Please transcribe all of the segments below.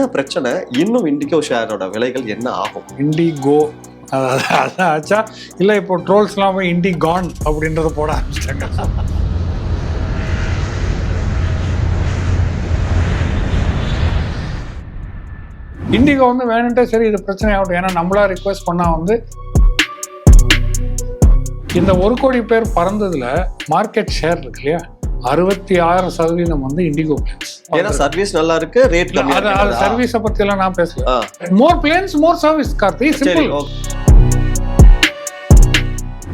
என்ன பிரச்சனை? இன்னும் இண்டிகோ ஷேரோட விலைகள் என்ன ஆகும்? இண்டிகோ. அதான் ஆச்சா. இல்லை இப்போ ட்ரோல்ஸ்லாம் போய் இண்டி கான் அப்படின்றத போட ஆரம்பிச்சிட்டாங்க இண்டிகோ வந்து வேணுன்ட்டே சரி இது பிரச்சனை ஆகட்டும். ஏன்னா நம்மளா ரிக்வெஸ்ட் பண்ணால் வந்து இந்த ஒரு கோடி பேர் பறந்ததில் மார்க்கெட் ஷேர் இருக்கு இல்லையா? அறுபத்தி ஆறு சதவீதம் வந்து இண்டிகோ பிளேன்ஸ் ஏன்னா சர்வீஸ் நல்லா இருக்கு ரேட் அது. சர்வீஸை பத்தி எல்லாம் நான் பேசல. More planes more service Karthi. Simple.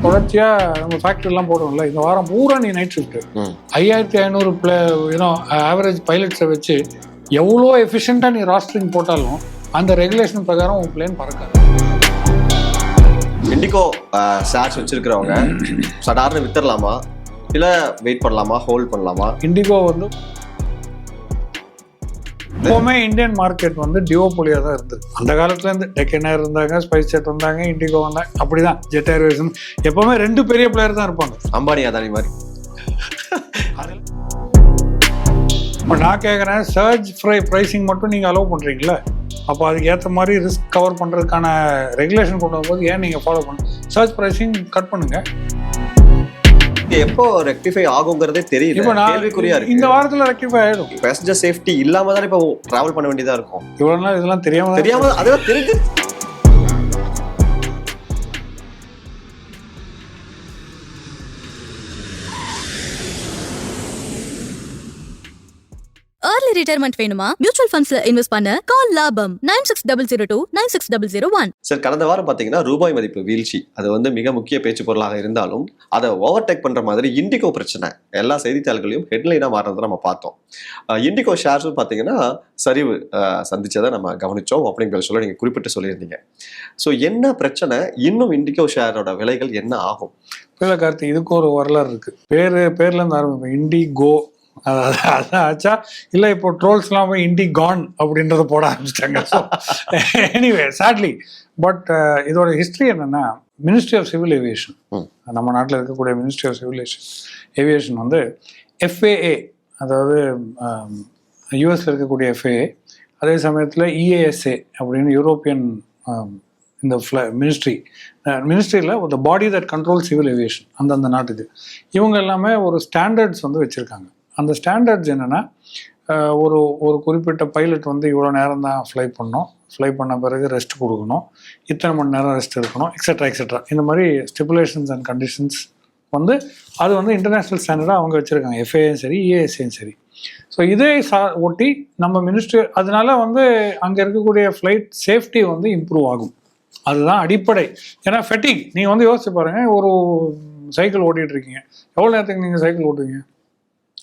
தொடர்ச்சியா நம்ம ஃபேக்டரி எல்லாம் போடுவோம்ல இந்த வாரம் பூரா நீ நைட் ஷிஃப்ட். ஐயாயிரத்தி ஐநூறு பிளே யூனோ ஆவரேஜ் பைலட்ஸை வச்சு எவ்வளோ எஃபிஷியண்டாக நீ ராஸ்டரிங் போட்டாலும் அந்த ரெகுலேஷன் பிரகாரம் உன் பிளேன் பறக்காது. இண்டிகோ ஷேர்ஸ் வச்சிருக்கிறவங்க சடார்னு வித்துடலாமா இல்ல வெயிட் பண்ணலாமா? ஹோல்ட் பண்ணலாமா? இண்டிகோ வந்து எப்பவுமே இந்தியன் மார்க்கெட் வந்து டியோபோலியா தான் இருந்தது அந்த காலத்துல இருந்து டெக்கனர் இருந்தாங்க ஸ்பைஸ் ஜெட் வந்தாங்க இண்டிகோ வந்தாங்க அப்படிதான். ஜெட் ஏர்வேஸ் எப்பவுமே ரெண்டு பெரிய பிளேயர் தான் இருப்பாங்க. அம்பானி அதானி மாதிரி. இப்போ நான் கேட்குறேன் சர்ஜ் ஃப்ரை ப்ரைசிங் மட்டும் நீங்கள் அலோவ் பண்ணுறீங்களா அப்போ அதுக்கு ஏற்ற மாதிரி ரிஸ்க் கவர் பண்ணுறதுக்கான ரெகுலேஷன் கொண்டு வரும்போது ஏன் நீங்கள் ஃபாலோ பண்ணணும் சர்ஜ் ப்ரைசிங் கட் பண்ணுங்க. இது எப்போ ரெக்டிஃபை ஆகுங்கிறதே தெரியல. இப்போ நான் கேள்விக்குறியா இந்த இருக்கு வாரத்தில் ரெக்டிஃபை ஆகிடும் பேசஞ்சர் சேஃப்டி இல்லாம தானே இப்போ டிராவல் பண்ண வேண்டியதா இருக்கும். இவ்வளோ நாள் இதெல்லாம் தெரியாம தெரியாம அதெல்லாம் தெரிஞ்சு ரிட்டையர்மெண்ட் வேணுமா? மியூச்சுவல் ஃபண்ட்ஸ்ல இன்வெஸ்ட் பண்ண கால் லாபம். Nine six double zero two nine six double zero one sir கடந்த வாரம் பாத்தீங்கன்னா ரூபாய் மதிப்பு வீழ்ச்சி. அது வந்து மிக முக்கிய பேச்சு பொருளாக இருந்தாலும் அதை ஓவர்டேக் பண்ற மாதிரி இண்டிகோ பிரச்சனை. எல்லா செய்தித்தாள்களையும் ஹெட்லைனா மாறுறதை நம்ம பார்த்தோம். இண்டிகோ ஷேர்ஸும் பாத்தீங்கன்னா சரிவு சந்திச்சதை நம்ம கவனிச்சோம் அப்படிங்கிற சொல்ல நீங்க குறிப்பிட்டு சொல்லியிருந்தீங்க. ஸோ என்ன பிரச்சனை? இன்னும் இண்டிகோ ஷேரோட விலைகள் என்ன ஆகும்? இல்லை கார்த்தி இதுக்கு ஒரு வரலாறு இருக்கு. பேரு பேர்ல இருந்து ஆரம்பிப்போம். இண்டி கோ அதாவது அதான் ஆச்சா? இல்லை இப்போ ட்ரோல்ஸ்லாம் போய் இண்டி கான் அப்படின்றத போட ஆரம்பிச்சிட்டாங்க. எனிவே sadly பட் இதோட ஹிஸ்ட்ரி என்னன்னா மினிஸ்ட்ரி ஆஃப் சிவில் ஏவியேஷன். நம்ம நாட்டில் இருக்கக்கூடிய மினிஸ்ட்ரி ஆஃப் சிவில் ஏவியேஷன் வந்து எஃப்ஏஏ அதாவது யூஎஸ்ல இருக்கக்கூடிய எஃப்ஏஏ அதே சமயத்தில் இஏஎஸ்ஏ அப்படின்னு யூரோப்பியன் ஆம், இந்த ஃப்ள ministry மினிஸ்ட்ரியில் the body that control civil aviation அந்தந்த நாட்டுக்கு இவங்க எல்லாமே ஒரு ஸ்டாண்டர்ட்ஸ் வந்து வச்சுருக்காங்க. அந்த ஸ்டாண்டர்ட்ஸ் என்னென்னா ஒரு ஒரு குறிப்பிட்ட பைலட் வந்து இவ்வளோ நேரம் தான் ஃப்ளை பண்ணணும் ஃப்ளை பண்ண பிறகு ரெஸ்ட் கொடுக்கணும். இத்தனை மணி நேரம் ரெஸ்ட் இருக்கணும் எக்ஸட்ரா எக்ஸட்ரா இந்த மாதிரி ஸ்டிப்புலேஷன்ஸ் அண்ட் கண்டிஷன்ஸ் வந்து அது வந்து இன்டர்நேஷ்னல் ஸ்டாண்டர்டாக அவங்க வச்சுருக்காங்க. எஃப்ஏயும் சரி இஏஎஸ்ஏயும் சரி. ஸோ இதே சா ஒட்டி நம்ம மினிஸ்ட்ரி அதனால வந்து அங்கே இருக்கக்கூடிய ஃப்ளைட் சேஃப்டி வந்து இம்ப்ரூவ் ஆகும். அதுதான் அடிப்படை. ஏன்னா ஃபெட்டிக் நீங்கள் வந்து யோசிச்சு பாருங்கள் ஒரு சைக்கிள் ஓட்டிகிட்டு இருக்கீங்க. எவ்வளோ நேரத்துக்கு நீங்கள் சைக்கிள் ஓட்டுவீங்க?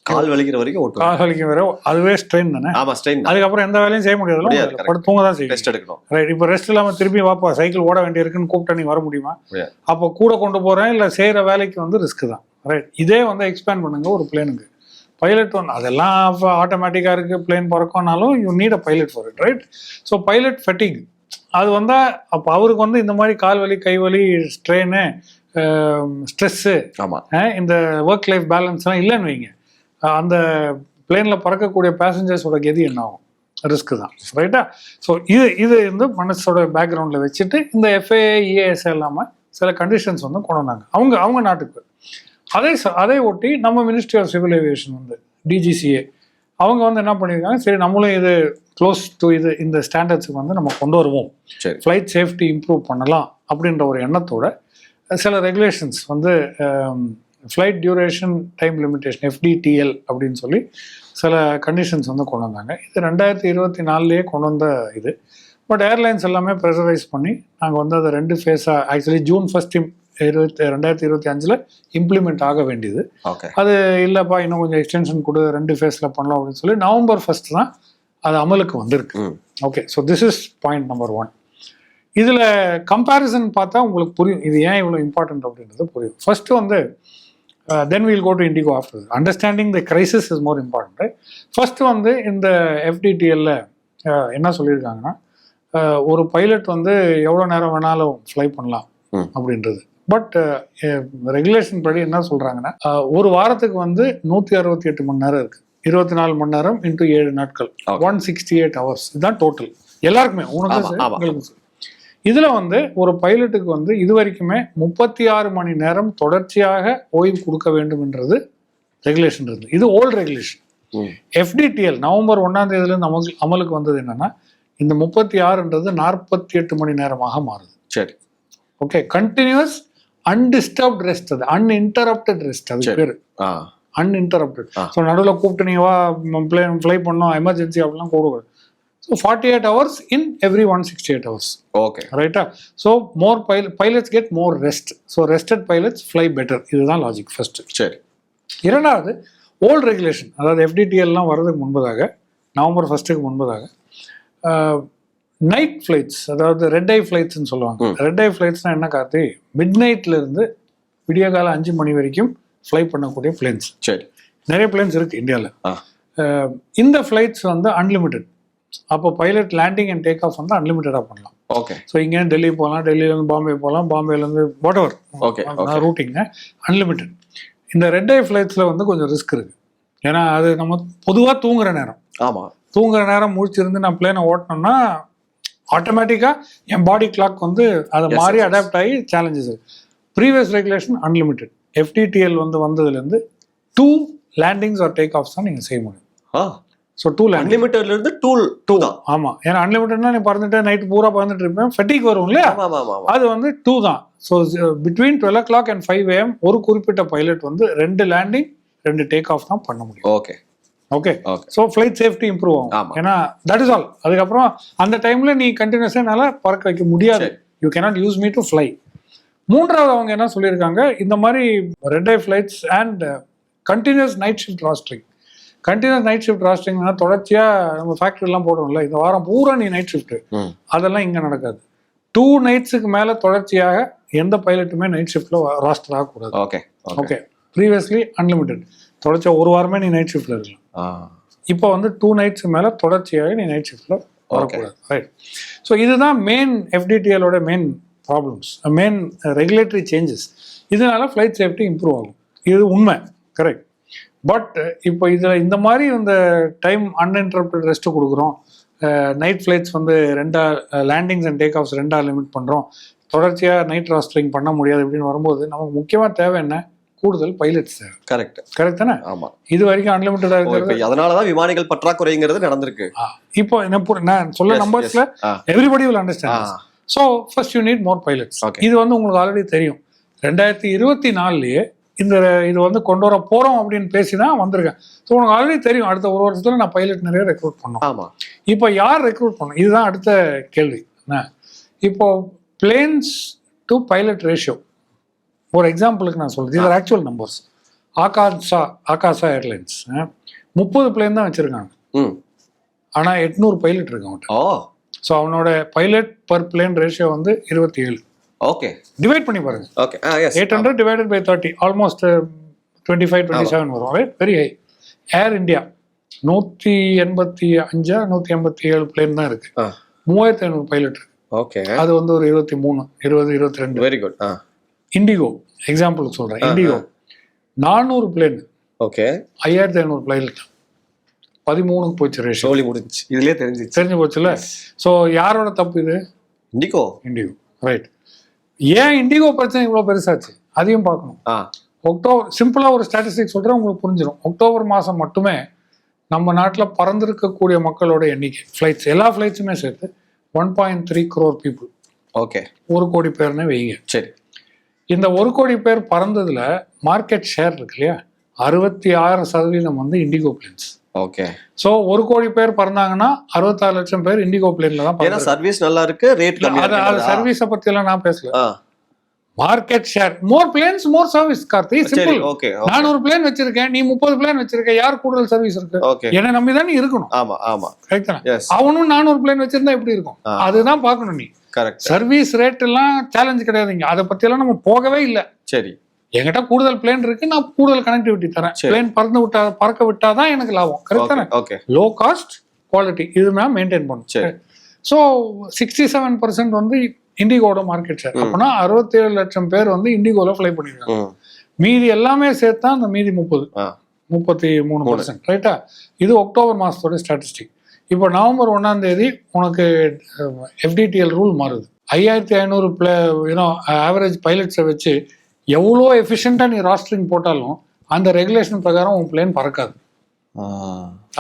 கால் வலிக்கிற வரைக்கும் ஓட்டுவோம் கால் வலிக்கும் வேற அதுவே ஸ்ட்ரெயின் தானே? ஆமா ஸ்ட்ரெயின் அதுக்கப்புறம் எந்த வேலையும் செய்ய முடியாது. படுத்து தூங்க தான் செய்யும். ரெஸ்ட் எடுக்கணும். ரைட் இப்போ ரெஸ்ட் இல்லாமல் திருப்பி வாப்பா சைக்கிள் ஓட வேண்டியிருக்குன்னு கூப்பிட்டா நீ வர முடியுமா. அப்போ கூட கொண்டு போகிறேன் இல்லை செய்கிற வேலைக்கு வந்து ரிஸ்க் தான். ரைட் இதே வந்து எக்ஸ்பேண்ட் பண்ணுங்க ஒரு பிளேனுக்கு பைலட் வந்து அதெல்லாம் ஆட்டோமேட்டிக்காக இருக்குது plane பறக்கணும்னாலும் you need a pilot for it right so pilot fatigue அது வந்தால் அப்போ அவருக்கு வந்து இந்த மாதிரி கால் வலி கை வலி ஸ்ட்ரெயின் ஸ்ட்ரெஸ்ஸு ஆமா. இந்த ஒர்க் லைஃப் பேலன்ஸ்லாம் இல்லைன்னு வைங்க. அந்த பிளேனில் பறக்கக்கூடிய பேசஞ்சர்ஸோட கதி என்ன ஆகும்? ரிஸ்க் தான். ரைட்டா ஸோ இது இது வந்து மனசோட பேக்ரவுண்டில் வச்சுட்டு இந்த எஃப்ஏ இஏஎஸ் இல்லாமல் சில கண்டிஷன்ஸ் வந்து கொண்டு வந்தாங்க. அவங்க அவங்க நாட்டுக்கு. அதே அதை ஒட்டி நம்ம மினிஸ்ட்ரி ஆஃப் சிவில் ஏவியேஷன் வந்து டிஜிசிஏ அவங்க வந்து என்ன பண்ணியிருக்காங்க? சரி நம்மளும் இது க்ளோஸ் டு இது இந்த ஸ்டாண்டர்ட்ஸுக்கு வந்து நம்ம கொண்டு வருவோம். சரி. ஃப்ளைட் சேஃப்டி இம்ப்ரூவ் பண்ணலாம் அப்படின்ற ஒரு எண்ணத்தோட சில ரெகுலேஷன்ஸ் வந்து flight duration time limitation FDTL அப்படின்னு சொல்லி சில கண்டிஷன்ஸ் வந்து கொண்டு வந்தாங்க. இது ரெண்டாயிரத்தி இருபத்தி நாலுலேயே கொண்டு வந்த இது. பட் ஏர்லைன்ஸ் எல்லாமே ப்ரெஷரைஸ் பண்ணி நாங்கள் வந்து அதை ரெண்டு ஃபேஸாக ஆக்சுவலி ஜூன் ஃபஸ்ட் இருபத்தி ரெண்டாயிரத்தி இருபத்தி அஞ்சில் இம்ப்ளிமெண்ட் ஆக வேண்டியது. அது இல்லைப்பா இன்னும் கொஞ்சம் எக்ஸ்டென்ஷன் கொடு ரெண்டு ஃபேஸில் பண்ணலாம் அப்படின்னு சொல்லி நவம்பர் ஃபர்ஸ்ட் தான் அது அமலுக்கு வந்திருக்கு. Okay so this is point number one இதில் கம்பேரிசன் பார்த்தா உங்களுக்கு புரியும். இது ஏன் இவ்வளோ இம்பார்ட்டன்ட் அப்படின்றது புரியும். ஃபர்ஸ்ட் வந்து then we'll go to IndiGo after understanding the crisis is more important first வந்து இந்த எஃப்டிடிஎல்ல என்ன சொல்லியிருக்காங்கன்னா அஹ், ஒரு பைலட் வந்து எவ்வளோ நேரம் வேணாலும் ஃப்ளை பண்ணலாம். அப்படின்றது. பட் ரெகுலேஷன் படி என்ன சொல்கிறாங்கன்னா ஒரு வாரத்துக்கு வந்து நூற்றி அறுபத்தி எட்டு மணி நேரம் இருக்குது இருபத்தி நாலு மணி நேரம் இன்டூ ஏழு நாட்கள். ஒன் சிக்ஸ்டி எயிட் ஹவர்ஸ் இதுதான் டோட்டல் எல்லாருக்குமே உனக்கு இதுல வந்து ஒரு பைலட்டுக்கு வந்து இது வரைக்குமே முப்பத்தி ஆறு மணி நேரம் தொடர்ச்சியாக ஓய்வு கொடுக்க வேண்டும்ன்றது ரெகுலேஷன் இருந்து. இது ஓல்டு ரெகுலேஷன். எஃப்டிடிஎல் நவம்பர் ஒன்னாம் தேதியிலிருந்து அமல் அமலுக்கு வந்தது என்னன்னா இந்த முப்பத்தி ஆறுன்றது நாற்பத்தி எட்டு மணி நேரமாக மாறுது. சரி. ஓகே கண்டினியூஸ் அன்டிஸ்டர்ப்ட் ரெஸ்ட் அது அன்இன்டரப்டட் ரெஸ்ட் அது. பேர். அன்இன்டரப்டட். ஸோ நடுவில் கூப்பிட்டு நீ வா பிளேன் ஃப்ளை பண்ணோம் எமர்ஜென்சி அப்படிலாம் கூடக்கூடாது so forty eight hours in every one sixty eight hours okay ரைட்டா so more pile pilots get more rest so rested pilots fly better இதுதான் லாஜிக் ஃபர்ஸ்ட் சரி. இரண்டாவது ஓல்ட் ரெகுலேஷன் அதாவது எஃப்டிடிஎல்லாம் வர்றதுக்கு முன்பதாக நவம்பர் ஃபர்ஸ்ட்டுக்கு முன்பதாக நைட் ஃப்ளைட்ஸ் அதாவது ரெட் ஐ ஃப்ளைட்ஸ்னு சொல்லுவாங்க. ரெட் ஐ ஃப்ளைட்ஸ்னா என்ன கார்த்தி? மிட் இருந்து விடிய காலம் அஞ்சு மணி வரைக்கும் ஃப்ளை பண்ணக்கூடிய பிளேன்ஸ் சரி. நிறைய பிளேன்ஸ் இருக்கு இந்தியாவில் இந்த ஃப்ளைட்ஸ் வந்து அன்லிமிட்டெட் அப்போ pilot landing and take off வந்து அன்லிமிட்டடாக பண்ணலாம். ஓகே ஸோ இங்கேருந்து டெல்லி போகலாம் டெல்லியிலேருந்து பாம்பே போகலாம் பாம்பேலேருந்து வாட் எவர் okay. ரூட்டிங்க அன்லிமிட்டெட் இந்த ரெட் ஐ ஃப்ளைட்ஸில் வந்து கொஞ்சம் ரிஸ்க் இருக்குது ஏன்னா அது நம்ம பொதுவாக தூங்குற நேரம். ஆமா. தூங்குற நேரம் முழிச்சிருந்து நான் பிளேனை ஓட்டினோம்னா ஆட்டோமேட்டிக்காக என் பாடி கிளாக் வந்து அதை மாறி yes. அடாப்ட் ஆகி சேலஞ்சஸ் இருக்கு. ப்ரீவியஸ் ரெகுலேஷன் அன்லிமிட்டெட் எஃப்டிடிஎல் வந்து வந்ததுலேருந்து two landings or take offs தான் நீங்கள் செய்ய முடியும். ஸோ டூ லேண்டிங் அன்லிமிட்டட்ல இருந்து டூல் டூ தான். ஆமாம் ஏன்னா அன்லிமிட்டட்னா நீ பறந்துட்டு நைட் பூரா பறந்துட்டு இருப்பேன் ஃபெட்டிக் வரும் இல்லையா? ஆமா ஆமா ஆமா ஆமா. அது வந்து டூ தான். So between twelve o'clock and five AM ஒரு குறிப்பிட்ட பைலட் வந்து ரெண்டு லேண்டிங் ரெண்டு டேக் ஆஃப் தான் பண்ண முடியும். Okay okay so flight safety improve ஆமா. ஆகும். ஏன்னா தட் இஸ் ஆல் அதுக்கப்புறம் அந்த டைம்ல நீ கண்டினியூஸாக என்னால் பறக்க வைக்க முடியாது. You cannot use me to fly மூன்றாவது அவங்க என்ன சொல்லியிருக்காங்க? இந்த மாதிரி red eye flights and continuous night shift rostering continuous night shift ராஸ்டரிங்னா தொடர்ச்சியாக நம்ம ஃபேக்ட்ரிலாம் போடுறோம்ல இந்த வாரம் பூரா நீ நைட் ஷிஃப்ட் அதெல்லாம் இங்கே நடக்காது. டூ நைட்ஸுக்கு மேலே தொடர்ச்சியாக எந்த பைலட்டுமே நைட் ஷிஃப்ட்டில் ராஸ்டர் ஆகக்கூடாது okay okay okay previously unlimited தொடர்ச்சியாக ஒரு வாரமே நீ நைட் ஷிஃப்ட்டில் இருக்கலாம். இப்போ வந்து டூ நைட்ஸ் மேலே தொடர்ச்சியாக நீ நைட் ஷிஃப்ட்டில் வரக்கூடாது. ரைட் ஸோ இதுதான் main எஃப்டிடிஎலோட main problems main regulatory changes இதனால ஃப்ளைட் சேஃப்டி இம்ப்ரூவ் ஆகும். இது உண்மை. கரெக்ட் பட் இப்போ இதில் இந்த மாதிரி இந்த டைம் அன்இன்டரப்டட் ரெஸ்ட் கொடுக்குறோம். நைட் ஃப்ளைட்ஸ் வந்து ரெண்டா லேண்டிங்ஸ் அண்ட் டேக் ஆஃப்ஸ் ரெண்டா லிமிட் பண்ணுறோம் தொடர்ச்சியாக நைட் ராஸ்டரிங் பண்ண முடியாது அப்படின்னு வரும்போது நமக்கு முக்கியமாக தேவை என்ன? கூடுதல் பைலட்ஸ் தேவை. கரெக்ட் கரெக்ட் தானே? ஆமா. இது வரைக்கும் அன்லிமிட்டடாக இருக்கிறது இப்ப அதனாலதான் விமானிகள் பற்றாக்குறைங்கிறது நடந்திருக்கு. இப்போ என்ன நான் சொல்ல நம்பர்ஸ்ல. Everybody will understand so first you need more pilots. இது வந்து உங்களுக்கு ஆல்ரெடி தெரியும். ரெண்டாயிரத்தி இருபத்தி நாலுலயே இந்த இது வந்து கொண்டு வர போறோம் அப்படின்னு பேசி தான் வந்திருக்கேன். ஸோ உனக்கு ஆல்ரெடி தெரியும். அடுத்த ஒரு வருஷத்துல நான் பைலட் நிறைய ரெக்ரூட் பண்ணோம் ஆமா. இப்போ யார் ரெக்ரூட் பண்ணும் இதுதான் அடுத்த கேள்வி. என்ன? இப்போ பிளேன்ஸ் டு பைலட் ரேஷியோ ஒரு எக்ஸாம்பிளுக்கு நான் சொல்றது. இது actual numbers Akasa Akasa airlines முப்பது பிளேன் தான் வச்சிருக்காங்க. ம். ஆனா எட்நூறு பைலட் இருக்கு அவன்கிட்ட. ஸோ அவனோட பைலட் பர் பிளேன் ரேஷியோ வந்து இருபத்தி ஏழு. ஓகே டிவைட் பண்ணி பாருங்க. Okay eight hundred divided by thirty almost twenty five twenty seven வரும். வெரி ஹை ஏர் இந்தியா நூற்றி எண்பத்தி அஞ்சா நூற்றி எண்பத்தி ஏழு பிளேன் தான் இருக்கு. ஆ மூவாயிரத்தி ஐநூறு பைலட் இருக்கு. ஓகே அது வந்து ஒரு இருபத்தி மூணு இருபது இருபத்தி ரெண்டு வெரி குட் இண்டிகோ எக்ஸாம்பிளுக்கு சொல்றேன். இண்டிகோ நானூறு பிளேன் ஓகே ஐயாயிரத்தி ஐநூறு பைலட் பதிமூணுக்கு போச்சு ரேஷியோ சோலி முடிஞ்சுச்சு. இதுலயே தெரிஞ்சிச்சு. தெரிஞ்சு போச்சுல்ல? ஸோ யாரோட தப்பு இது? இண்டிகோ இண்டிகோ ரைட் ஏன் இண்டிகோ பிரச்சனை இவ்வளோ பெருசாச்சு? அதையும் பார்க்கணும். அக்டோபர் சிம்பிளாக ஒரு ஸ்டாட்டிஸ்டிக் சொல்கிறேன் உங்களுக்கு புரிஞ்சிடும் அக்டோபர் மாதம் மட்டுமே நம்ம நாட்டில் பறந்திருக்கக்கூடிய மக்களோட எண்ணிக்கை ஃப்ளைட்ஸ் எல்லா ஃப்ளைட்ஸுமே சேர்த்து one point three crore people okay ஒரு கோடி பேர்னே வைங்க. சரி. இந்த ஒரு கோடி பேர் பறந்ததுல மார்க்கெட் ஷேர் இருக்கு இல்லையா? அறுபத்தி ஆறு சதவீதம் வந்து இண்டிகோ பிளேன்ஸ் ஓகே ஸோ ஒரு கோடி பேர் பறந்தாங்கன்னா அறுபத்தாறு லட்சம் பேர் இண்டிகோ பிளேன்ல தான் ஏன்னா. சர்வீஸ் நல்லா இருக்கு ரேட் அது சர்வீஸை பத்தி எல்லாம் நான் பேசல. Market share more planes more service Karthi. Simple okay நானூறு பிளேன் வச்சிருக்கேன் நீ முப்பது பிளேன் வச்சிருக்க யார் கூடுதல் சர்வீஸ் இருக்கு? ஓகே என்னை நம்பி தானே இருக்கணும். ஆமா ஆமா. கரெக்ட் அவனும் நானூறு பிளேன் வச்சிருந்தா எப்படி இருக்கும். அதுதான் பார்க்கணும் நீ. கரெக்ட் சர்வீஸ் ரேட் எல்லாம் சேலஞ்ச் கிடையாதுங்க அதை பத்தி எல்லாம் நம்ம போகவே இல்லை. சரி. என்கிட்ட கூடுதல் பிளேன் இருக்கு நான் கூடுதல் கனெக்டிவிட்டி தரேன். பிளேன் பறந்து விட்டா பறக்க விட்டாதான் எனக்கு லாபம். கரெக்ட் ஓகே தானே? லோ காஸ்ட் குவாலிட்டி இது நான் மெயின்டைன் பண்ணும் சரி. ஸோ சிக்ஸ்டி செவன் பர்சன்ட் வந்து இண்டிகோட மார்க்கெட் ஷேர் ம். அப்போனா அறுபத்தேழு லட்சம் பேர் வந்து இண்டிகோல ஃப்ளை பண்ணிருக்காங்க. மீதி எல்லாமே சேர்த்தா அந்த மீதி முப்பது. முப்பத்தி மூணு பர்சன்ட் ரைட்டா இது அக்டோபர் மாதத்தோட ஸ்டாட்டிஸ்டிக் இப்போ நவம்பர் ஒன்றாம் தேதி உனக்கு எஃப்டிடிஎல் ரூல் மாறுது. ஐயாயிரத்தி ஐநூறு பிளே யூனோ ஆவரேஜ் பைலட்ஸை வச்சு எவ்வளோ எஃபிஷியண்ட்டாக நீ ராஸ்டரிங் போட்டாலும் அந்த ரெகுலேஷன் பிரகாரம் உன் பிளேன் பறக்காது.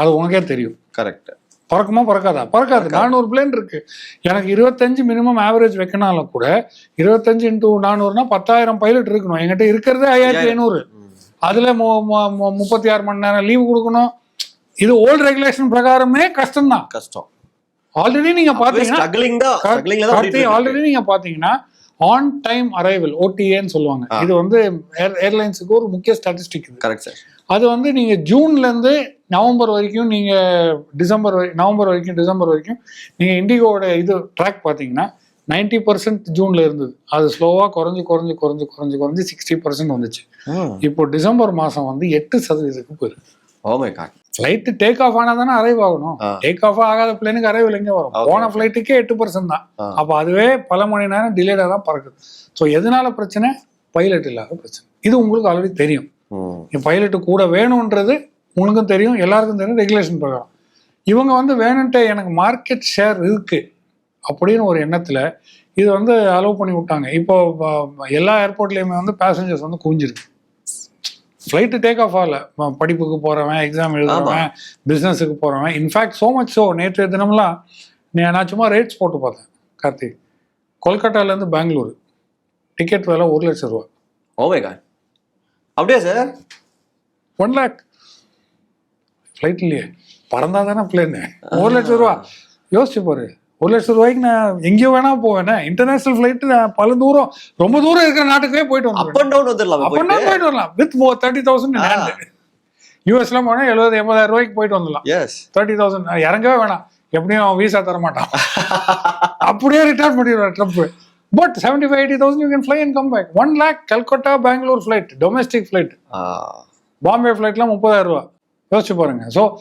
அது உனக்கே தெரியும். கரெக்ட் பறக்குமா பறக்காதா? பறக்காது. நானூறு பிளேன் இருக்கு. எனக்கு இருபத்தஞ்சு மினிமம் ஆவரேஜ் வைக்கனாலும் கூட இருபத்தஞ்சு இன்டூ நானூறுனா பத்தாயிரம் பைலட் இருக்கணும். என்கிட்ட இருக்கிறதே ஐயாயிரத்தி ஐநூறு. அதுல முப்பத்தி ஆறு மணி நேரம் லீவு கொடுக்கணும். இது ஓல்டு ரெகுலேஷன் பிரகாரமே கஷ்டம்தான். கஷ்டம். ஆல்ரெடி நீங்க பாத்தீங்கன்னா தான். தான். ஆல்ரெடி நீங்க பாத்தீங்கன்னா ஆன் டைம் அரைவல் ஓடிஏன்னு சொல்லுவாங்க. இது வந்து ஏர்லைன்ஸுக்கு ஒரு முக்கிய ஸ்டாட்டிஸ்டிக் இது. கரெக்ட் சார் அது வந்து நீங்க ஜூன்ல இருந்து நவம்பர் வரைக்கும் நீங்க டிசம்பர் வரை நவம்பர் வரைக்கும் டிசம்பர் வரைக்கும் நீங்க இண்டிகோவோட இது ட்ராக் பாத்தீங்கன்னா 90% பர்சன்ட் ஜூன்ல இருந்தது. அது ஸ்லோவா குறைஞ்சு குறைஞ்சு குறைஞ்சு குறைஞ்சு குறைஞ்சு சிக்ஸ்டி பர்சன்ட் வந்துச்சு. இப்போ டிசம்பர் மாசம் வந்து எட்டு சதவீதத்துக்கு போயிருக்கு. ஓ my god flight take off ஆனா தானே அரைவ் ஆகணும். டேக் ஆஃப் ஆகாத பிளேனுக்கு அரைவல் எங்க வரும். போன. ஃபிளைட்டுக்கே எட்டு பர்சன்ட் தான். அப்ப அதுவே பல மணி நேரம் டிலேடா தான் பறக்குது. ஸோ எதனால பிரச்சனை? பைலட் இல்லாத பிரச்சனை. இது உங்களுக்கு ஆல்ரெடி தெரியும். பைலட்டு கூட வேணுன்றது உனக்கும் தெரியும் எல்லாருக்கும் தெரியும் ரெகுலேஷன் பிரகாரம். இவங்க வந்து வேணுன்ட்டு எனக்கு மார்க்கெட் ஷேர் இருக்கு அப்படின்னு ஒரு எண்ணத்துல இது வந்து அலோவ் பண்ணி விட்டாங்க. இப்போ எல்லா ஏர்போர்ட்லயுமே வந்து பேசஞ்சர்ஸ் வந்து குவிஞ்சிருக்கு. ஃப்ளைட்டு டேக் ஆஃப் ஆகல. படிப்புக்கு போறவன் எக்ஸாம் எழுதுறவன் பிஸ்னஸுக்கு போறவன். இன்ஃபேக்ட் so much so நேற்றைய தினம்லாம் நீ- நான் சும்மா ரேட்ஸ் போட்டு பார்த்தேன் கார்த்திக் கொல்கட்டாலேருந்து பெங்களூர். டிக்கெட் விலை ஒரு லட்சம் ரூபா. ஓ மை காட் அப்படியா சார் ஒன் லேக் ஃப்ளைட் இல்லையே. பறந்தா தானே பிளேனு ஒரு லட்சம் ரூபா. யோசிச்சு பாரு. ஒரு லட்சம் ரூபாய்க்கு நான் எங்கேயோ வேணா போவேனே. இன்டர்நேஷனல் ஃப்ளைட் நான் பல தூரம் ரொம்ப தூரம் இருக்கிற நாட்டுக்கே போயிட்டு அப் வந்துடுவேன் அண்ட் டவுன் வந்துடலாம் அப்ப நான் போயிட்டு. வரலாம். வித் தேர்ட்டி தௌசண்ட் ஹேண்ட் யூஎஸ்லாம் போனால் எழுபது எண்பதாயிரம் ரூபாய்க்கு போயிட்டு வந்துடலாம். எஸ் தேர்ட்டி தௌசண்ட் இறங்கவே வேணாம். எப்படியும் அவன் வீசா தர மாட்டான் அப்படியே ரிட்டர்ன் பண்ணிடுவார் Trump but seventy five eighty thousand you can fly and come back one lakh Calcutta Bangalore flight domestic flight Bombay ஃப்ளைட்லாம் முப்பதாயிரம் ரூபா யோசிச்சு பாருங்க. ஸோ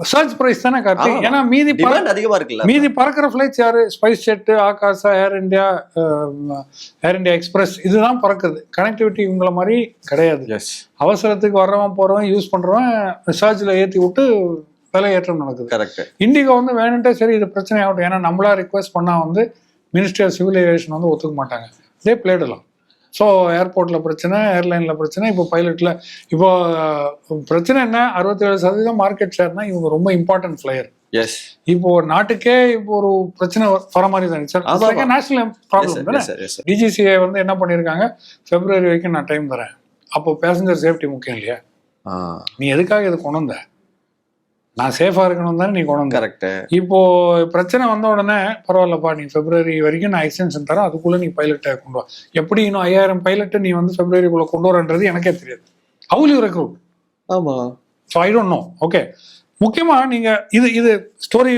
சர்ச் ப்ரைஸ் தானே கார்த்திக். ஏன்னா மீதி பற- டிமாண்ட் அதிகமா இருக்குல்ல. மீதி பறக்கிற ஃப்ளைட்ஸ் யாரு? ஸ்பைஸ் ஜெட்டு ஆகாசா ஏர் இந்தியா ஏர் இந்தியா எக்ஸ்பிரஸ் இதுதான் பறக்குது. கனெக்டிவிட்டி இவங்கள மாதிரி கிடையாது. அவசரத்துக்கு வர்றவன் போறவன் யூஸ் பண்றவன் சார்ஜில் ஏற்றி விட்டு விலை ஏற்றம் நடக்குது. கரெக்ட் இண்டிகோ வந்து வேணுன்ட்டே சரி இது பிரச்சனை ஆகட்டும். ஏன்னா நம்மளா ரிக்வெஸ்ட் பண்ணா வந்து மினிஸ்ட்ரி ஆஃப் சிவில் ஏவியேஷன் வந்து ஒத்துக்க மாட்டாங்க. இதே பிளேடலாம் ஸோ ஏர்போர்ட்ல பிரச்சனை ஏர்லைன்ல பிரச்சனை. இப்போ பைலட்ல இப்போ பிரச்சனை என்ன? அறுபத்தேழு சதவீதம் மார்க்கெட் ஷேர்னா இவங்க ரொம்ப இம்பார்ட்டன்ட் ஃபிளையர் எஸ் இப்போ ஒரு நாட்டுக்கே இப்போ ஒரு பிரச்சனை வர மாதிரி தான் ஆமா. நேஷனல் ப்ராப்ளம் தானே? டிஜிசிஏ வந்து என்ன பண்ணியிருக்காங்க பிப்ரவரி வரைக்கும் நான் டைம் தரேன். அப்போ பேசஞ்சர் சேஃப்டி முக்கியம் இல்லையா? நீ எதுக்காக இது கொண்டு வந்த? நான் சேஃபா இருக்கணும் தானே நீ கொண்டு கரெக்ட் இப்போ பிரச்சனை வந்த உடனே பரவாயில்லப்பா நீ பிப்ரவரி வரைக்கும் நான் எக்ஸ்டென்ஷன் தரேன் அதுக்குள்ள நீ பைலட்டை கொண்டு வா. எப்படி இன்னும் ஐயாயிரம் பைலட்டை நீ வந்து பிப்ரவரிக்குள்ள கொண்டு வரன்றது எனக்கே தெரியாது. ஹவுல் யூ ரெக்ரூட் ஆமா. So I don't know okay முக்கியமா நீங்க இது இது ஸ்டோரி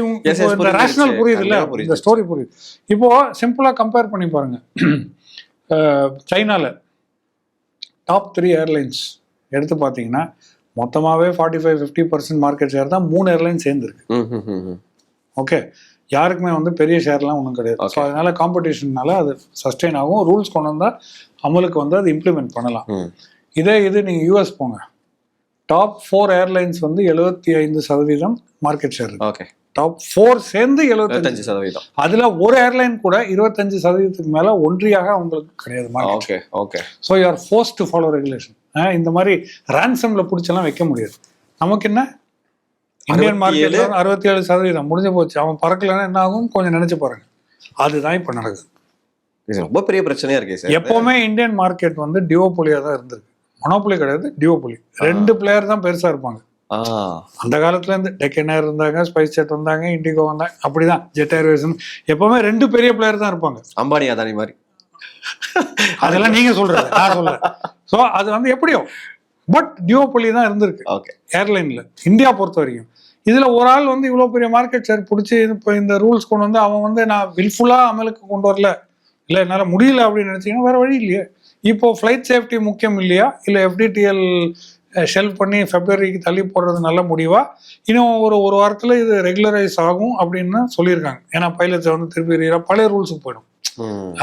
ரேஷனல் புரியுது. இல்ல. இந்த ஸ்டோரி புரியுது. இப்போ சிம்பிளா கம்பேர் பண்ணி பாருங்க. சைனால டாப் த்ரீ ஏர்லைன்ஸ் எடுத்து பார்த்தீங்கன்னா மொத்தமாகவே forty five fifty percent market share தான் மூணு ஏர்லைன் சேர்ந்துருக்கு. ஓகே யாருக்குமே வந்து பெரிய ஷேர்லாம் ஒன்றும் கிடையாது. ஸோ. அதனால காம்படிஷன்னால அது சஸ்டெயின் ஆகும். ரூல்ஸ் கொண்டு வந்தால் அமலுக்கு வந்து அது இம்ப்ளிமெண்ட் பண்ணலாம். இதே இது நீங்கள் யூஎஸ் போங்க. டாப் ஃபோர் ஏர்லைன்ஸ் வந்து எழுபத்தி ஐந்து சதவீதம் market share okay top four சேர்ந்து எழுபத்தஞ்சு. சதவீதம். அதுல ஒரு ஏர்லைன் கூட இருபத்தஞ்சு சதவீதத்துக்கு மேல ஒன்றியாக அவங்களுக்கு கிடையாது okay okay so you're force to follow regulation இந்த மாதிரி ரேன்சம்ல பிடிச்செல்லாம் வைக்க முடியாது. நமக்கு என்ன? இந்தியன் 67 மார்க்கெட்ல அறுபத்தி ஏழு சதவீதம். முடிஞ்சு போச்சு. அவன் பறக்கலைன்னா என்ன ஆகும்? கொஞ்சம் நினைச்சு பாருங்க. அதுதான் இப்போ நடக்குது. ரொம்ப பெரிய பிரச்சனையா இருக்கே சார். எப்பவுமே இந்தியன் மார்க்கெட் வந்து டியோபொலியா தான் இருந்திருக்கு. மொனோபொலி கிடையாது டியோபொலி ரெண்டு பிளேயர் தான் பெருசா இருப்பாங்க. அந்த காலத்துல இருந்து டெக்கனர் இருந்தாங்க ஸ்பைஸ் ஜெட் வந்தாங்க இண்டிகோ வந்தாங்க அப்படிதான். ஜெட் ஏர்வேஸ் எப்பவுமே ரெண்டு பெரிய பிளேயர் தான் இருப்பாங்க. அம்பானி அதானி மாதிரி. அதெல்லாம் நீங்க சொல்றது நான் சொல்றேன். சோ அது வந்து எப்படியோ பட் டியோபொலி தான் இருந்திருக்கு. ஓகே ஏர்லைன்ல இந்தியா பொறுத்த வரைக்கும். இதுல ஒரு ஆள் வந்து இவ்வளவு பெரிய மார்க்கெட் ஷேர் பிடிச்சி இப்போ இந்த ரூல்ஸ் கொண்டு வந்து அவன் வந்து நான் வில்ஃபுல்லா அமலுக்கு கொண்டு வரல. இல்ல என்னால முடியல அப்படின்னு நினைச்சீங்கன்னா வேற வழி இல்லையே. இப்போ ஃபிளைட் சேஃப்டி முக்கியம் இல்லையா? இல்ல எஃப்டிடிஎல் ஷெல்ஃப் பண்ணி ஃபெப்ரவரிக்கு தள்ளி போடுறது நல்ல முடிவா? இன்னும் ஒரு ஒரு வாரத்துல இது ரெகுலரைஸ் ஆகும் அப்படின்னு சொல்லியிருக்காங்க. ஏன்னா பைலட்ஸ் வந்து திருப்பி பழைய ரூல்ஸுக்கு போயிடும்.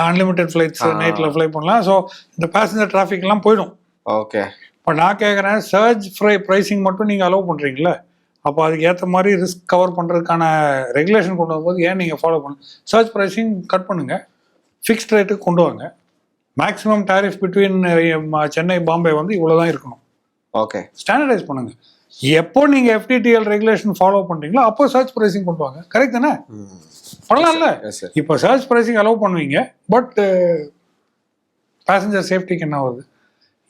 அன்லிமிட்டெட் ஃபிளைட்ஸ் ஆ. நைட்ல ஃப்ளை பண்ணலாம். ஸோ இந்த பேசஞ்சர் டிராஃபிக் எல்லாம் போயிடும். ஓகே இப்போ நான் கேட்குறேன் சர்ஜ் ஃப்ரை ப்ரைஸிங் மட்டும் நீங்கள் அலோவ் பண்ணுறீங்களா அப்போ அதுக்கு ஏற்ற மாதிரி ரிஸ்க் கவர் பண்ணுறதுக்கான ரெகுலேஷன் கொண்டு வரும்போது ஏன் நீங்கள் ஃபாலோ பண்ணு சர்ஜ் ப்ரைஸிங் கட் பண்ணுங்க. ஃபிக்ஸ்ட் ரேட்டுக்கு கொண்டு வாங்க. Maximum tariff between Chennai Bombay வந்து இவ்வளோ தான் இருக்கணும். ஓகே. ஸ்டாண்டர்டைஸ் பண்ணுங்க. எப்போ நீங்கள் எஃப்டிடிஎல் ரெகுலேஷன் ஃபாலோ பண்ணுறீங்களோ அப்போ சர்ச் ப்ரைஸிங் கொண்டு வாங்க. கரெக்ட் தானே? பண்ணலாம்ல? இப்போ சர்ச் ப்ரைஸிங் அலோவ் பண்ணுவீங்க பட் பேசஞ்சர் சேஃப்டிக்கு என்ன வருது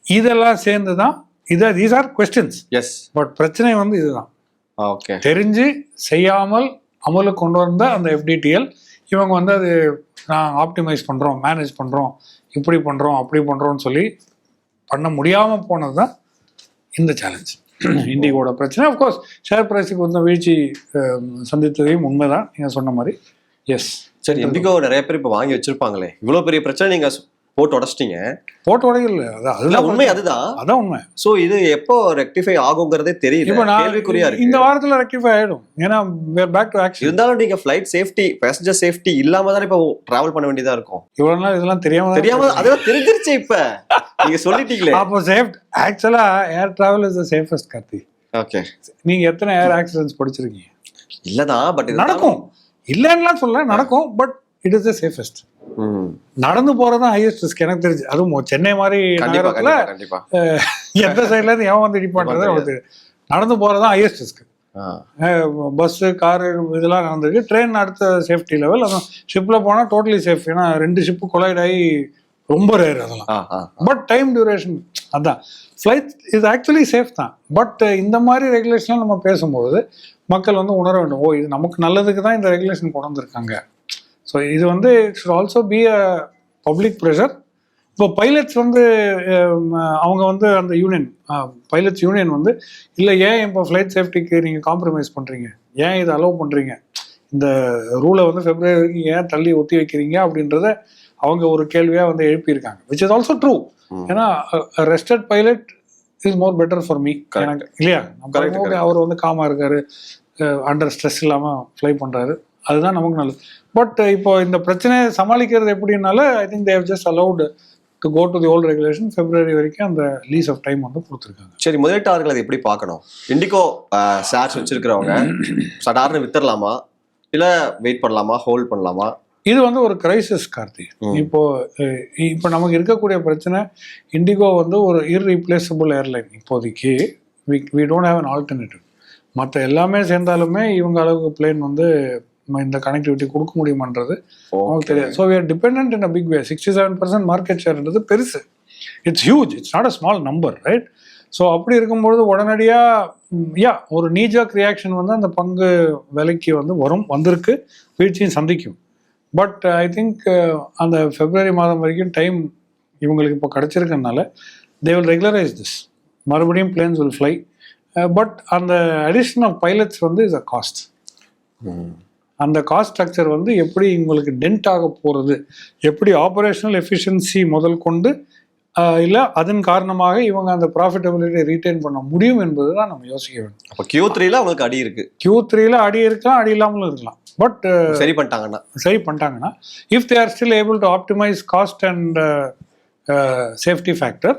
இதெல்லாம் சேர்ந்து தான் இதை these are questions yes but பிரச்சனை வந்து இதுதான். ஓகே. தெரிஞ்சு செய்யாமல் அமலுக்கு கொண்டு வந்த அந்த எஃப்டிடிஎல் இவங்க வந்து அது நான் ஆப்டிமைஸ் பண்ணுறோம் மேனேஜ் பண்ணுறோம் இப்படி பண்ணுறோம் அப்படி பண்ணுறோம்னு சொல்லி பண்ண முடியாமல் போனது தான் இந்த சேலஞ்ச் இண்டிகோட பிரச்சனை. அஃப்கோர்ஸ் ஷேர் ப்ரைஸுக்கு வந்த வீழ்ச்சி சந்தித்ததையும் உண்மைதான். நீங்கள் சொன்ன மாதிரி எஸ் சரி இண்டிகோ நிறைய பேர் இப்ப வாங்கி வச்சிருப்பாங்களே. இவ்வளவு பெரிய பிரச்சனை நீங்க போட்டு உடச்சிட்டீங்க. போட்டு உடையல. அதுதான் உண்மை அதுதான். அதான் உண்மை. சோ இது எப்போ ரெக்டிஃபை ஆகுங்கிறதே தெரியல. கேள்விக்குறியா இருக்கு. இந்த வாரத்துல ரெக்டிஃபை ஆயிடும். ஏன்னா பேக் டு ஆக்ஷன் இருந்தாலும் நீங்க ஃபிளைட் சேஃப்டி பேசஞ்சர் சேஃப்டி இல்லாம தானே இப்போ டிராவல் பண்ண வேண்டியதா இருக்கும். இவ்வளவு நாள் இதெல்லாம் தெரியாம தெரியாம அதெல்லாம் தெரிஞ்சிருச்சு இப்ப. நீங்க சொல்லிட்டீங்களே. அப்போ சேஃப் ஆக்சுவலா air travel is the safest Karthi. Okay நீங்க எத்தனை ஏர் ஆக்சிடென்ட்ஸ் படிச்சிருக்கீங்க? இல்லதான் பட் நடக்கும். இல்லைன்னா சொல்ல நடக்கும் but it is the safest நடந்து போறதுதான் ஹையஸ்ட் ரிஸ்க் எனக்கு தெரிஞ்சு. அதுவும் சென்னை மாதிரி நகரத்துல எந்த சைட்ல இருந்து எவன் வந்து இடிப்பான்றது தெரியும். நடந்து போறதுதான் ஹையஸ்ட் ரிஸ்க். பஸ்ஸு காரு இதெல்லாம் நடந்திருக்கு. ட்ரெயின் அடுத்த சேஃப்டி லெவல் அதான் ஷிப்பில் போனால் டோட்டலி சேஃப் ஏன்னா ரெண்டு ஷிப்பு கொலைட் ஆகி ரொம்ப ரேர் அதெல்லாம். பட் டைம் டியூரேஷன் அதான். ஃப்ளைட் இது ஆக்சுவலி சேஃப் தான். பட் இந்த மாதிரி ரெகுலேஷன்லாம் நம்ம பேசும்போது மக்கள் வந்து உணர வேண்டும். ஓ இது நமக்கு நல்லதுக்கு தான் இந்த ரெகுலேஷன் கொண்டு வந்திருக்காங்க. ஸோ இது வந்து it should also be a public pressure இப்போ பைலட்ஸ் வந்து ஹம், அவங்க வந்து அந்த யூனியன் பைலட்ஸ் யூனியன் வந்து இல்லை ஏன் இப்போ ஃப்ளைட் சேஃப்டிக்கு நீங்கள் காம்ப்ரமைஸ் பண்ணுறீங்க ஏன் இதை அலோவ் பண்ணுறீங்க இந்த ரூலை வந்து பிப்ரவரி வரைக்கும் ஏன் தள்ளி ஒத்தி வைக்கிறீங்க? அப்படின்றத அவங்க ஒரு கேள்வியாக வந்து எழுப்பியிருக்காங்க. Which is also true. ஏன்னா rested pilot is more better for me. எனக்கு இல்லையா? அவர் வந்து காமா இருக்காரு அண்டர் ஸ்ட்ரெஸ் இல்லாமல் ஃப்ளை பண்ணுறாரு அதுதான் நமக்கு நல்லது. பட் இப்போ இந்த பிரச்சனையை சமாளிக்கிறது எப்படின்னால I think they just allowed to go to the old regulation February வரைக்கும் அந்த லீஸ் ஆஃப் டைம் வந்து கொடுத்துருக்காங்க. சரி முதலீட்டாளர்கள் அதை எப்படி பார்க்கணும்? இண்டிகோ ஷேர்ஸ் வச்சிருக்கிறவங்க சடார்னு வித்துடலாமா இல்ல வெயிட் பண்ணலாமா? ஹோல்ட் பண்ணலாமா? இது வந்து ஒரு கிரைசிஸ் கார்த்தி. இப்போ இப்போ நமக்கு இருக்கக்கூடிய பிரச்சனை இண்டிகோ வந்து ஒரு இர்ரீப்ளேசபிள் ஏர்லைன் இப்போதைக்கு. We we don't have an alternative மற்ற எல்லாமே சேர்ந்தாலுமே இவங்க அளவுக்கு பிளேன் வந்து ம- இந்த கனெக்டிவிட்டி கொடுக்க முடியுமான்றது நமக்கு தெரியாது. So we're depend in a big way sixty seven percent market ஷேர்ன்றது பெருசு. It's huge it's not a small number right so அப்படி இருக்கும்பொழுது உடனடியாக யா ஒரு நீஜாக் ரியாக்ஷன் வந்து அந்த பங்கு விலைக்கு வந்து வரும் வந்திருக்கு வீழ்ச்சியும் சந்திக்கும். பட் ஐ திங்க் அந்த பிப்ரவரி மாதம் வரைக்கும் டைம் இவங்களுக்கு இப்போ கிடச்சிருக்கனால தே வில் ரெகுலரைஸ் திஸ் மறுபடியும் பிளேன்ஸ் வில் ஃப்ளை பட் அந்த அடிஷன் ஆஃப் பைலட்ஸ் வந்து இஸ் அ காஸ்ட் அந்த காஸ்ட் ஸ்ட்ரக்சர் வந்து எப்படி உங்களுக்கு டென்ட் ஆக போகிறது எப்படி ஆப்ரேஷனல் எஃபிஷியன்சி முதல் கொண்டு இல்லை அதன் காரணமாக இவங்க அந்த ப்ராஃபிட்டபிலிட்டியை ரீட்டைன் பண்ண முடியும் என்பது தான் நம்ம யோசிக்க வேண்டும். அப்ப கியூ த்ரீல அவங்களுக்கு அடி இருக்கு. கியூ த்ரீல அடி இருக்கலாம் அடி இல்லாமலும் இருக்கலாம். பட் சரி பண்ணிட்டாங்கன்னா. சரி பண்ணிட்டாங்கன்னா if they are still able to optimize cost and safety factor.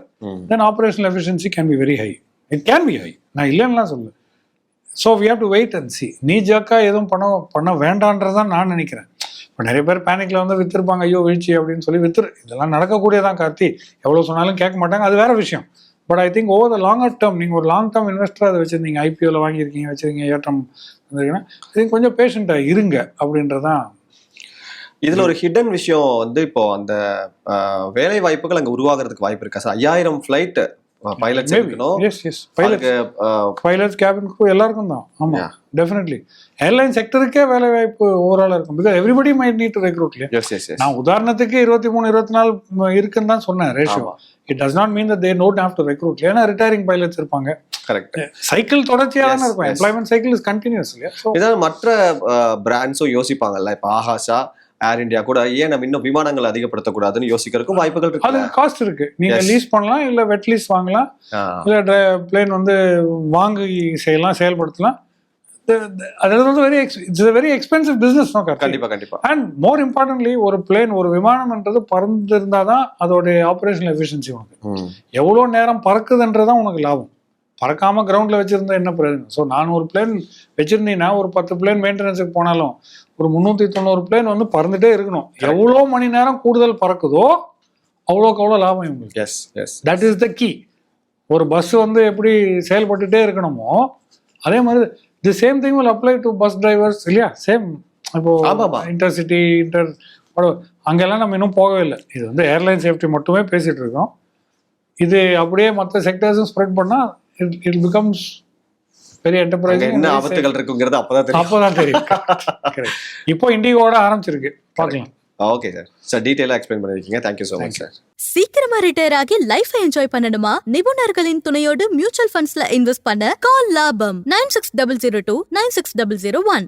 Then operational efficiency can be very high it can be high நான் இல்லைன்னா சொல்லு so we have to wait and see நீ ஜாக்கா எதுவும் பண்ண பண்ண வேண்டான்றதான் நான் நினைக்கிறேன். இப்போ நிறைய பேர் பேனிக்கில் வந்து வித்துருப்பாங்க ஐயோ வீழ்ச்சி அப்படின்னு சொல்லி வித்துரு இதெல்லாம் நடக்கக்கூடியதான் கார்த்தி. எவ்வளோ சொன்னாலும் கேட்க மாட்டாங்க அது வேற விஷயம். But I think over the longer term நீங்கள் ஒரு லாங் டேர்ம் இன்வெஸ்டர் அதை வச்சிருந்தீங்க ஐபிஓவில் வாங்கியிருக்கீங்க வச்சிருக்கீங்க ஏற்றம் வந்திருக்கீங்கன்னா இது கொஞ்சம் பேஷண்ட்டாக இருங்க அப்படின்றதான். இதில் ஒரு ஹிடன் விஷயம் வந்து இப்போ அந்த வேலை வாய்ப்புகள் அங்கே உருவாகிறதுக்கு வாய்ப்பு இருக்கா. சார் ஐயாயிரம் ஃப்ளைட்டு பைலட்ஸ் இருக்கணும் yes yes pilot pilots cabin crew எல்லாருக்கும் தான். ஆமாம். டெஃபினெட்லி ஏர்லைன் செக்டருக்கே வேலை வாய்ப்பு ஓவராலாக இருக்கும். Because everybody might need to recruit. நான் உதாரணத்துக்கு இருபத்தி மூணு இருபத்தி நாலு இருக்குன்னு தான் சொன்னேன் ratio. It does not mean they not have to recruit ஏன்னா ரிட்டையரிங் பைலட்ஸ் இருப்பாங்க. Correct. சைக்கிள் தொடர்ச்சியாக தானே இருக்கும். எம்ப்ளாய்மெண்ட் சைக்கிள் இஸ் கண்டினியூஸ் இல்லையா? இதான் மற்ற பிராண்ட்ஸும் யோசிப்பாங்கல்ல? இப்ப ஆகாஷா ஏர் இந்தியா கூட ஏன் நம்ம இன்னும் விமானங்கள் அதிகப்படுத்தக்கூடாதுன்னு யோசிக்கிறதுக்கும் வாய்ப்புகள் அது இருக்கு காஸ்ட் இருக்கு. நீங்க. லீஸ் பண்ணலாம் இல்ல வெட் லீஸ் வாங்கலாம் இல்ல பிளேன் வந்து வாங்கி செய்யலாம் செயல்படுத்தலாம். அதாவது வந்து very it's very expensive business கண்டிப்பா கண்டிப்பா. அண்ட் மோர் இம்பார்ட்டன்ட்லி ஒரு பிளேன் ஒரு விமானம்ன்றது பறந்திருந்தால் தான் அதோடைய ஆப்ரேஷனல் எஃபிஷியன்சி உனக்கு ம். எவ்வளோ நேரம் பறக்குதுன்றது தான் உனக்கு லாபம். பறக்காம கிரவுண்டில் வச்சிருந்தா என்ன பிரயோஜனம்? ஸோ நான் ஒரு பிளேன் வச்சிருந்தீங்கன்னா ஒரு பத்து பிளேன் மெயின்டெனன்ஸுக்கு போனாலும் ஒரு முந்நூற்றி தொண்ணூறு பிளேன் வந்து பறந்துட்டே இருக்கணும். எவ்வளோ மணி நேரம் கூடுதல் பறக்குதோ அவ்வளோக்கு அவ்வளோ லாபம் உங்களுக்கு yes yes that is the key ஒரு பஸ் வந்து எப்படி செயல்பட்டுட்டே இருக்கணுமோ அதே மாதிரி the same thing will apply to bus drivers இல்லையா? சேம் இப்போ. இன்டர்சிட்டி இன்டர் அங்கெல்லாம் நம்ம இன்னும் போகவே இல்லை. இது வந்து ஏர்லைன் சேஃப்டி மட்டுமே பேசிட்டு இருக்கோம். இது அப்படியே மற்ற செக்டர்ஸும் ஸ்ப்ரெட் பண்ணால் இட் இட் பிகம்ஸ் பெரிய என்டர்பிரைஸ் என்ன ஆபத்துகள் இருக்குங்கிறது அப்பதான் தெரியும். அப்போதான் தெரியும். Correct. இப்போ இண்டிகோட ஆரம்பிச்சிருக்கு. பார்க்கலாம். ஓகே சார் சார் டீட்டெயிலாக எக்ஸ்பிளைன் பண்ணிருக்கீங்க thank you so much sir சீக்கிரமா ரிட்டையர் ஆகி லைஃபை என்ஜாய் பண்ணணுமா? நிபுணர்களின் துணையோடு மியூச்சுவல் ஃபண்ட்ஸ்ல இன்வெஸ்ட் பண்ண கால் லாபம். Nine six double zero two nine six double zero one